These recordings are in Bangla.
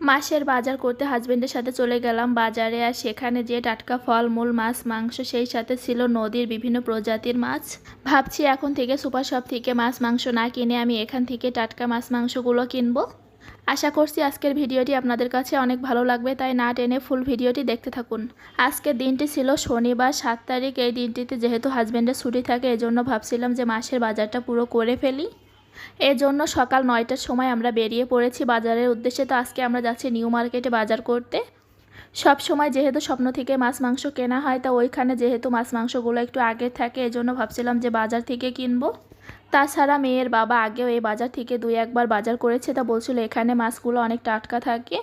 মাসের বাজার করতে হাজবেন্ডের সাথে চলে গেলাম বাজারে আর সেখানে যে টাটকা ফলমূল মাছ, মাংস, সেই সাথে ছিল নদীর বিভিন্ন প্রজাতির মাছ। ভাবছি এখন থেকে সুপার শপ থেকে মাছ, মাংস না কিনে আমি এখান থেকে টাটকা মাছ, মাংসগুলো কিনবো। আশা করছি আজকের ভিডিওটি আপনাদের কাছে অনেক ভালো লাগবে, তাই না টেনে ফুল ভিডিওটি দেখতে থাকুন। আজকের দিনটি ছিল শনিবার, সাত তারিখ। এই দিনটিতে যেহেতু হাজব্যান্ডের ছুটি থাকে, এজন্য ভাবছিলাম যে মাসের বাজারটা পুরো করে ফেলি। এর জন্য সকাল নয়টার সময় আমরা বেরিয়ে পড়েছি বাজারের উদ্দেশ্যে। তো আজকে আমরা যাচ্ছি নিউ মার্কেটে বাজার করতে। সব সময় যেহেতু স্বপ্ন থেকে মাছ মাংস কেনা হয়, তা ওইখানে যেহেতু মাছ মাংসগুলো একটু আগে থাকে, এজন্য ভাবছিলাম যে বাজার থেকে কিনবো। তাছাড়া মেয়ের বাবা আগেও এই বাজার থেকে দুই একবার বাজার করেছে, তা বলছিল এখানে মাছগুলো অনেক টাটকা থাকে।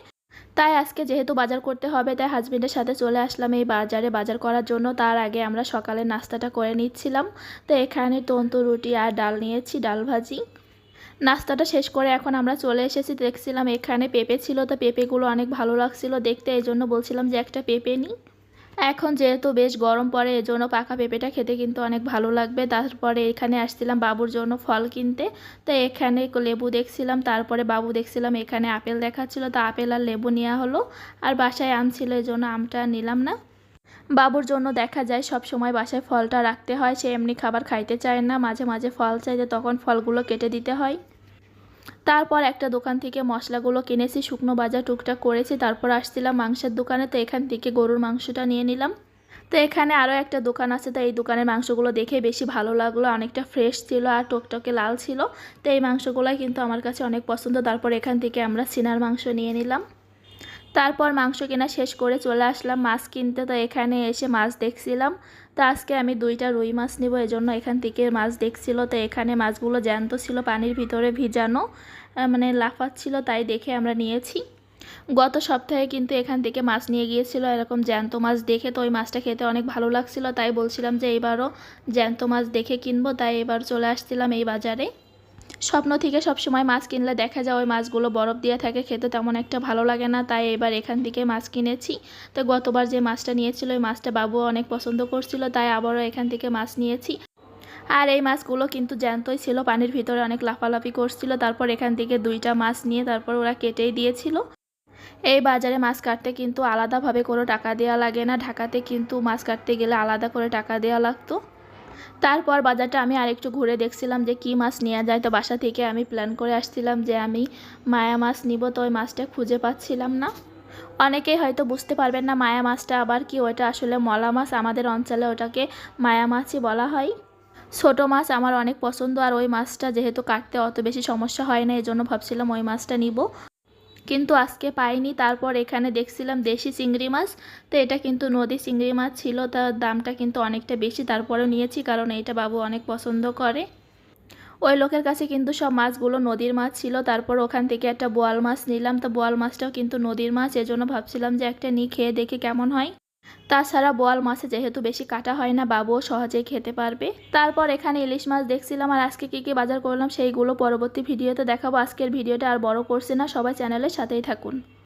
তাই আজকে যেহেতু বাজার করতে হবে, তাই হাজবেন্ডের সাথে চলে আসলাম এই বাজারে বাজার করার জন্য। তার আগে আমরা সকালে নাস্তাটা করে নিচ্ছিলাম। তো এখানে তন্তু রুটি আর ডাল নিয়েছি, ডাল ভাজি। নাস্তাটা শেষ করে এখন আমরা চলে এসেছি। দেখছিলাম এখানে পেঁপে ছিল, তো পেঁপেগুলো অনেক ভালো লাগছিল দেখতে এই জন্য বলছিলাম যে একটা পেঁপে নিই। এখন যেহেতু বেশ গরম পড়ে, এজন্য পাকা পেঁপেটা খেতে কিন্তু অনেক ভালো লাগবে। তারপরে এখানে আসছিলাম বাবুর জন্য ফল কিনতে। তো এখানে লেবু দেখছিলাম, তারপরে বাবু দেখছিলাম এখানে আপেল দেখাচ্ছিল। তো আপেল আর লেবু নেওয়া হলো, আর বাসায় আনছিল এই জন্য আমটা নিলাম না। বাবুর জন্য দেখা যায়, সব সময় বাসায় ফলটা রাখতে হয়, সে এমনি খাবার খাইতে চায় না, মাঝে মাঝে ফল চাই যে তখন ফলগুলো কেটে দিতে হয়। তারপর একটা দোকান থেকে মশলাগুলো কিনেছি, শুকনো বাজার টুকটাক করেছি, তারপর আসছিলাম মাংসের দোকানে, তো এখান থেকে গরুর মাংসটা নিয়ে নিলাম। তো এখানে আরও একটা দোকান আছে, তো এই দোকানের মাংসগুলো দেখে বেশি ভালো লাগল, অনেকটা ফ্রেশ ছিল আর টকটকে লাল ছিল। তো এই মাংসগুলোই কিন্তু আমার কাছে অনেক পছন্দ, তারপর এখান থেকে আমরা সিনার মাংস নিয়ে নিলাম। তারপর মাংস কেনা শেষ করে চলে আসলাম মাছ কিনতে। তো এখানে এসে মাছ দেখছিলাম। তো আজকে আমি দুইটা রুই মাছ নিব, এজন্য এখান থেকে মাছ দেখছিল। তো এখানে মাছগুলো জ্যান্ত ছিল, পানির ভিতরে ভিজানো মানে লাফাচ্ছিল, তাই দেখে আমরা নিয়েছি। গত সপ্তাহে কিন্তু এখান থেকে মাছ নিয়ে গিয়েছিল, এরকম জ্যান্ত মাছ দেখে। তো ওই মাছটা খেতে অনেক ভালো লাগছিল, তাই বলছিলাম যে এবারও জ্যান্ত মাছ দেখে কিনবো। তাই এবার চলে আসছিলাম এই বাজারে। স্বপ্ন থেকে সব সময় মাছ কিনলে দেখা যায় ওই মাছগুলো বরফ দিয়ে থাকে, খেতে তেমন একটা ভালো লাগে না, তাই এবার এখান থেকে মাছ কিনেছি। তো গতবার যে মাছটা নিয়েছিল, ওই মাছটা বাবু অনেক পছন্দ করছিল, তাই আবারও এখান থেকে মাছ নিয়েছি। আর এই মাছগুলো কিন্তু জ্যান্তই ছিল, পানির ভিতরে অনেক লাফালাফি করছিল, তারপর এখান থেকে দুইটা মাছ নিয়ে তারপর ওরা কেটেই দিয়েছিল। এই বাজারে মাছ কাটতে কিন্তু আলাদাভাবে কোনো টাকা দেওয়া লাগে না, ঢাকাতে কিন্তু মাছ কাটতে গেলে আলাদা করে টাকা দেওয়া লাগতো। তারপর বাজারটা আমি আরেকটু ঘুরে দেখছিলাম যে কি মাছ নেওয়া যায়। তো বাসা থেকে আমি প্ল্যান করে আসছিলাম যে আমি মায়া মাছ নিব, তো ওই মাছটা খুঁজে পাচ্ছিলাম না। অনেকেই হয়তো বুঝতে পারবেন না মায়া মাছটা আবার কি ওটা আসলে মলা মাছ। আমাদের অঞ্চলে ওটাকে মায়া মাছই বলা হয়। ছোটো মাছ আমার অনেক পছন্দ, আর ওই মাছটা যেহেতু কাটতে অত বেশি সমস্যা হয় না এই জন্য ভাবছিলাম ওই মাছটা নিব। কিন্তু আজকে পাইনি। তারপর এখানে দেখছিলাম দেশি চিংড়ি মাছ। তো এটা কিন্তু নদী চিংড়ি মাছ ছিল তার দামটা কিন্তু অনেকটা বেশি। তারপরেও নিয়েছি, কারণ এটা বাবু অনেক পছন্দ করে। ওই লোকের কাছে কিন্তু সব মাছগুলো নদীর মাছ ছিল। তারপর ওখান থেকে একটা বোয়াল মাছ নিলাম। তো বোয়াল মাছটাও কিন্তু নদীর মাছ। এজন্য ভাবছিলাম যে একটা নিয়ে খেয়ে দেখে কেমন হয়। তাছাড়া বোয়াল মাছে যেহেতু বেশি কাটা হয় না, বাবুও সহজেই খেতে পারবে। তারপর এখানে ইলিশ মাছ দেখছিলাম আর আজকে কী কী বাজার করলাম সেইগুলো পরবর্তী ভিডিওতে দেখাবো। আজকের ভিডিওটা আর বড় করছে না, সবাই চ্যানেলের সাথেই থাকুন।